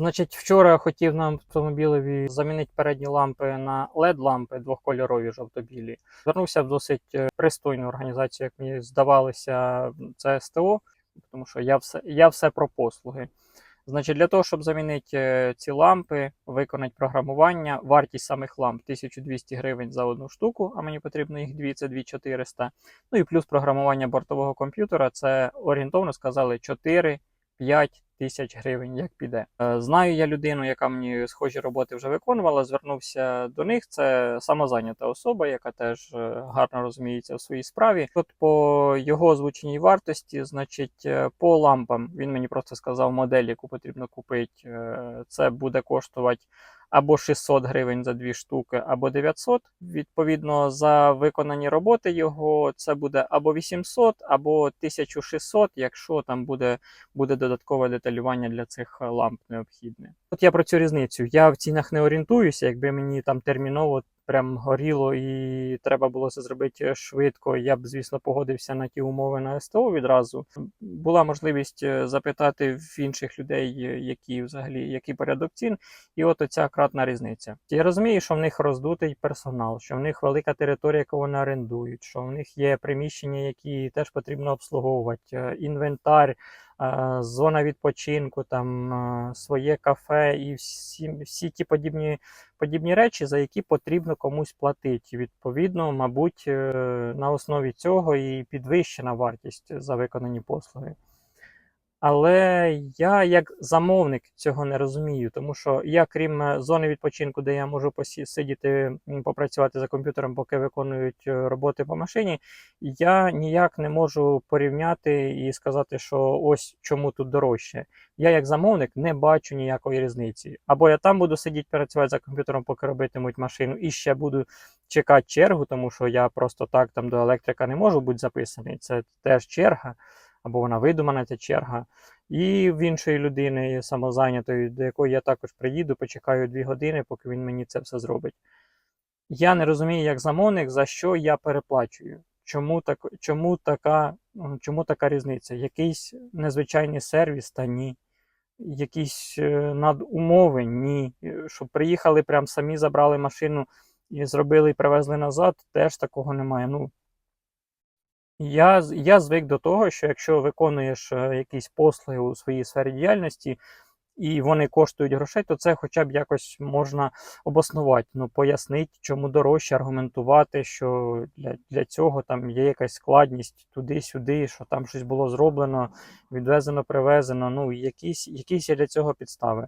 Значить, вчора хотів на автомобілеві замінити передні лампи на led лампи двохкольорові жовто-білі. Звернувся в досить е, пристойну організацію, як мені здавалося, це СТО, тому що я все, я все про послуги. Значить, для того, щоб замінити е, ці лампи, виконати програмування, вартість самих ламп 1200 гривень за одну штуку, а мені потрібно їх дві, це 2400. Ну і плюс програмування бортового комп'ютера, це орієнтовно сказали 4-5 тисяч гривень, як піде. Е, Знаю я людину, яка мені схожі роботи вже виконувала. Звернувся до них. Це самозайнята особа, яка теж е, гарно розуміється в своїй справі. От по його озвученій вартості, значить, е, по лампам він мені просто сказав модель, яку потрібно купити. Це буде коштувати або 600 гривень за дві штуки, або 900. Відповідно, за виконані роботи його це буде або 800, або 1600, якщо там буде, буде додаткове деталювання для цих е, ламп необхідне. От я про цю різницю. Я в цінах не орієнтуюся, якби мені там терміново прям горіло і треба було це зробити швидко. Я б, звісно, погодився на ті умови на СТО відразу. Була можливість е, запитати в інших людей, е, які взагалі який порядок цін, і от оця кратна різниця. Я розумію, що в них роздутий персонал, що в них велика територія, яку вони орендують, що в них є приміщення, які теж потрібно обслуговувати, е, інвентар. Е, Зона відпочинку, там е, своє кафе і всі, всі ті подібні подібні речі, за які потрібно комусь платити. Відповідно, мабуть, е, на основі цього і підвищена вартість за виконані послуги. Але я як замовник цього не розумію, тому що я, крім е, зони відпочинку, де я можу посі- сидіти, попрацювати за комп'ютером, поки виконують е, роботи по машині, я ніяк не можу порівняти і сказати, що ось чому тут дорожче. Я, як замовник, не бачу ніякої різниці. Або я там буду сидіти працювати за комп'ютером, поки робитимуть машину, і ще буду чекати чергу, тому що я просто так там до електрика не можу бути записаний. Це теж черга, або вона видумана, ця черга. І в іншої людини самозайнятої, до якої я також приїду, почекаю дві години, поки він мені це все зробить. Я не розумію, як замовник, за що я переплачую. Чому, так, чому, така, чому така різниця? Якийсь незвичайний сервіс та ні. Якісь е, надумови, ні. Щоб приїхали, прям самі забрали машину і зробили і привезли назад, теж такого немає. Ну, я, я звик до того, що якщо виконуєш е, якісь послуги у своїй сфері діяльності, і вони коштують грошей, то це хоча б якось можна обоснувати, ну, пояснити, чому дорожче, аргументувати, що для, для цього там є якась складність туди-сюди, що там щось було зроблено, відвезено, привезено. Ну, якісь, якісь є для цього підстави.